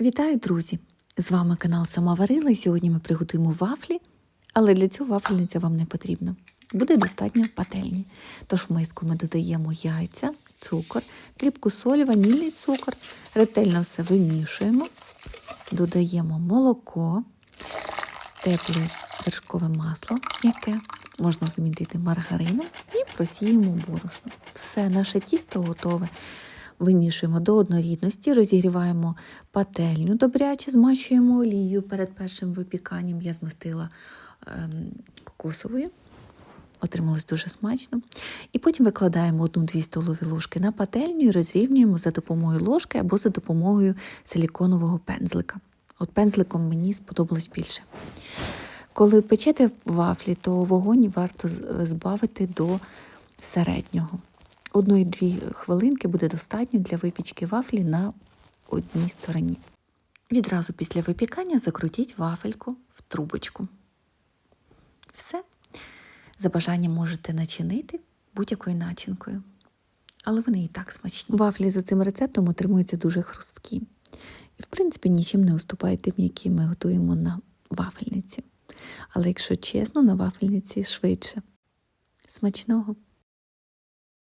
Вітаю, друзі! З вами канал Сама Варила, і сьогодні ми приготуємо вафлі, але для цього вафельниця вам не потрібна. Буде достатньо пательні. Тож в миску ми додаємо яйця, цукор, дрібку солі, ванільний цукор, ретельно все вимішуємо, додаємо молоко, тепле вершкове масло, яке можна замінити маргарином, і просіємо борошно. Все, наше тісто готове. Вимішуємо до однорідності, розігріваємо пательню добряче, змащуємо олією перед першим випіканням. Я змастила ем, кокосовою. Отрималось дуже смачно. І потім викладаємо 1-2 столові ложки на пательню і розрівнюємо за допомогою ложки або за допомогою силіконового пензлика. От пензликом мені сподобалось більше. Коли печете вафлі, то вогонь варто збавити до середнього. Одної-дві хвилинки буде достатньо для випічки вафлі на одній стороні. Відразу після випікання закрутіть вафельку в трубочку. Все. За бажанням можете начинити будь-якою начинкою. Але вони і так смачні. Вафлі за цим рецептом отримуються дуже хрусткі. І, в принципі, нічим не уступають тим, які ми готуємо на вафельниці. Але якщо чесно, на вафельниці швидше. Смачного!